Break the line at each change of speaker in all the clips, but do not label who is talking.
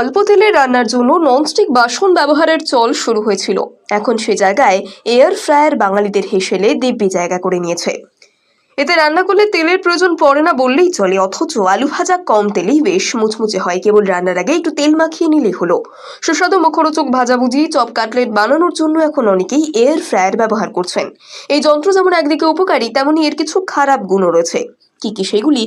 অল্প তেলে রান্নার জন্য ননস্টিক বাসন ব্যবহারের চল শুরু হয়েছিল। এখন সে জায়গায় এয়ার ফ্রায়ার বাঙালিদের হেসেলে দিব্যি জায়গা করে নিয়েছে। এতে রান্না করলে তেলের প্রয়োজন পড়ে না বললেই চলে, অথচ আলু ভাজা কম তেলেই বেশ মুচমুচে হয়। কেবল রান্নার আগে একটু তেল মাখিয়ে নিলেই হলো। সুস্বাদু মুখরোচক ভাজাভুজি, চপ কাটলেট বানানোর জন্য এখন অনেকেই এয়ার ফ্রায়ার ব্যবহার করছেন। এই যন্ত্র যেমন একদিকে উপকারী, তেমনি এর কিছু খারাপ গুণও রয়েছে। কি কি সেগুলি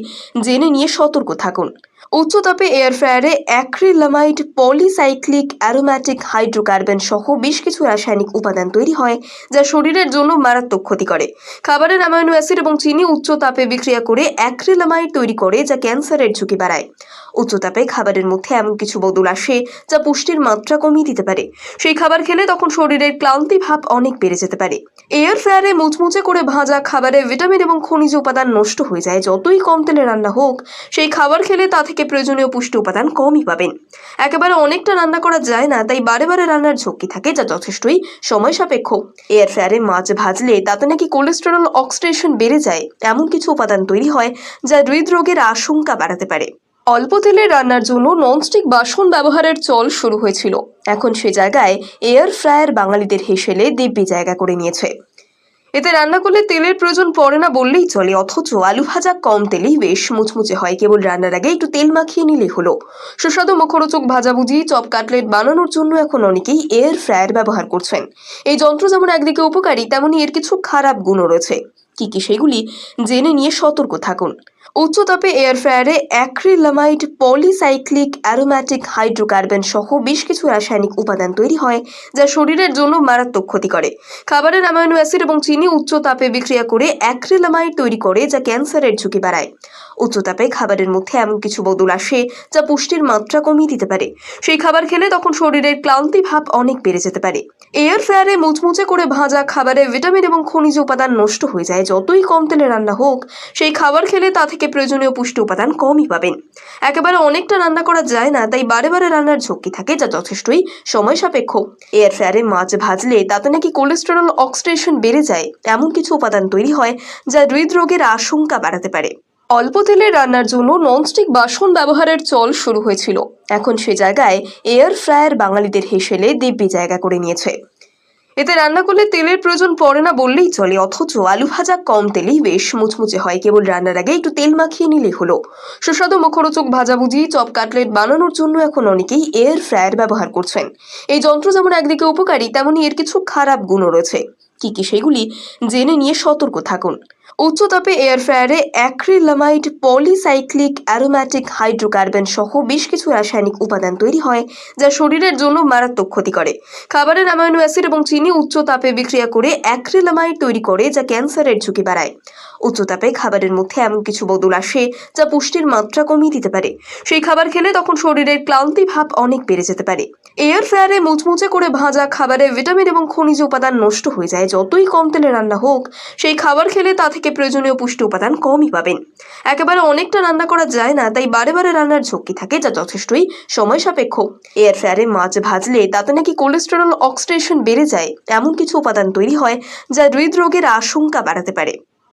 জেনে নিয়ে সতর্ক থাকুন। উচ্চ তাপে এয়ার ফ্রায়ারে অ্যাক্রিলামাইড পলিসাইক্লিক অ্যারোম্যাটিক হাইড্রোকার্বন সহ বেশ কিছু রাসায়নিক উপাদান তৈরি হয়, যা শরীরের জন্য মারাত্মক ক্ষতি করে। খাবারের অ্যামাইনো অ্যাসিড এবং চিনি উচ্চ তাপে বিক্রিয়া করে অ্যাক্রিলামাইড তৈরি করে, যা ক্যান্সারের ঝুঁকি বাড়ায়। উচ্চ তাপে খাবারের মধ্যে এমন কিছু বদল আসে, যা পুষ্টির মাত্রা কমিয়ে দিতে পারে। সেই খাবার খেলে তখন শরীরের ক্লান্তি ভাব অনেক বেড়ে যেতে পারে। এয়ার ফ্রায়ারে মুচমুচে করে ভাজা খাবারে ভিটামিন এবং খনিজ উপাদান নষ্ট হয়ে যায়, যতই কম তেলে রান্না হোক, সেই খাবার খেলে তা থেকে প্রয়োজনীয় পুষ্টি উপাদান কমই পাবেন। একেবারে অনেকটা রান্না করা যায় না, তাই বারে বারে রান্নার ঝক্কি থাকে যা যথেষ্টই সময় সাপেক্ষ। এয়ার ফ্রায়ারে মাছ ভাজলে তাতে নাকি কোলেস্টেরল অক্সিডেশন বেড়ে যায়, এমন কিছু উপাদান তৈরি হয় যা হৃদরোগের আশঙ্কা বাড়াতে পারে। অল্প তেলে রান্নার জন্য ননস্টিক বাসন ব্যবহারের চল শুরু হয়েছিল। এখন সে জায়গায় এয়ার ফ্রায়ার বাঙালিদের হেসেলে দিব্যি জায়গা করে নিয়েছে। এতে রান্না করলে তেলের প্রয়োজন পড়ে না বললেই চলে, অথচ আলু ভাজা কম তেলেই বেশ মুচমুচে হয়। কেবল রান্নার আগে একটু তেল মাখিয়ে নিলে হলো। সুস্বাদু মুখরোচক ভাজাভুজি, চপ কাটলেট বানানোর জন্য এখন অনেকেই এয়ার ফ্রায়ার ব্যবহার করছেন। এই যন্ত্র যেমন একদিকে উপকারী তেমনই এর কিছু খারাপ গুণও রয়েছে। কি কি সেগুলি জেনে নিয়ে সতর্ক থাকুন। উচ্চ তাপে এয়ার ফ্রায়ারে অ্যাক্রিলামাইড, পলিসাইক্লিক, অ্যারোম্যাটিক হাইড্রোকার্বন সহ বেশ কিছু রাসায়নিক উপাদান তৈরি হয়, যা শরীরের জন্য মারাত্মক ক্ষতি করে। খাবারের অ্যামাইনো অ্যাসিড এবং চিনি উচ্চ তাপে বিক্রিয়া করে অ্যাক্রিলামাইড তৈরি করে, যা ক্যান্সারের ঝুঁকি বাড়ায়। উচ্চ তাপে খাবারের মধ্যে এমন কিছু বদল আসে, যা পুষ্টির মাত্রা কমিয়ে দিতে পারে। সেই খাবার খেলে তখন শরীরের ক্লান্তি ভাব অনেক বেড়ে যেতে পারে। এয়ার ফ্রায়ারে মুচমুচে করে ভাজা খাবারে ভিটামিন এবং খনিজ উপাদান নষ্ট হয়ে যায়। যতই কম তেলে রান্না হোক, সেই খাবার খেলে তা থেকে প্রয়োজনীয় পুষ্টি উপাদান কমই পাবেন। একেবারে অনেকটা রান্না করা যায় না, তাই বারে বারে রান্নার ঝক্কি থাকে যা যথেষ্টই সময় সাপেক্ষ। এয়ার ফ্রায়ারে মাছ ভাজলে তাতে নাকি কোলেস্টেরল অক্সিডেশন বেড়ে যায়, এমন কিছু উপাদান তৈরি হয় যা হৃদরোগের আশঙ্কা বাড়াতে পারে। অল্প তেলে রান্নার জন্য ননস্টিক বাসন ব্যবহারের চল শুরু হয়েছিল। এখন সে জায়গায় এয়ার ফ্রায়ার বাঙালিদের হেসেলে দিব্যি জায়গা করে নিয়েছে। এতে রান্না করলে তেলের প্রয়োজন পড়ে না বললেই চলে, অথচ আলু ভাজা কম তেলেই বেশ মুচমুচে হয়। কেবল রান্নার আগে একটু তেল মাখিয়ে নিলে হলো। সুস্বাদু মুখরোচক ভাজাভুজি, চপ কাটলেট বানানোর জন্য এখন অনেকেই এয়ার ফ্রায়ার ব্যবহার করছেন। এই যন্ত্র যেমন একদিকে উপকারী তেমনই এর কিছু খারাপ গুণও রয়েছে। কি কি সেগুলি জেনে নিয়ে সতর্ক থাকুন। উচ্চ তাপে এয়ার ফ্রায়ারে অ্যাক্রিলামাইড, পলিসাইক্লিক, অ্যারোম্যাটিক হাইড্রোকার্বন সহ বেশ কিছু রাসায়নিক উপাদান তৈরি হয়, যা শরীরের জন্য মারাত্মক ক্ষতি করে। খাবারের অ্যামাইনো অ্যাসিড এবং চিনি উচ্চ তাপে বিক্রিয়া করে অ্যাক্রিলামাইড তৈরি করে, যা ক্যান্সারের ঝুঁকি বাড়ায়। উচ্চ তাপে খাবারের মধ্যে এমন কিছু বদল আসে, যা পুষ্টির মাত্রা কমিয়ে দিতে পারে। সেই খাবার খেলে তখন শরীরের ক্লান্তি ভাব অনেক বেড়ে যেতে পারে। এয়ার ফ্রায়ারে মুচমুচে করে ভাজা খাবারে ভিটামিন এবং খনিজ উপাদান নষ্ট হয়ে যায়। যতই কম তেলে রান্না হোক, সেই খাবার খেলে তা থেকে প্রয়োজনীয় পুষ্টি উপাদান কমই পাবেন। একেবারে অনেকটা রান্না করা যায় না, তাই বারে বারে রান্নার ঝক্কি থাকে যা যথেষ্টই সময় সাপেক্ষ। এয়ার ফ্রায়ারে মাছ ভাজলে তাতে নাকি কোলেস্টেরল অক্সিডেশন বেড়ে যায়, এমন কিছু উপাদান তৈরি হয় যা হৃদরোগের আশঙ্কা বাড়াতে পারে।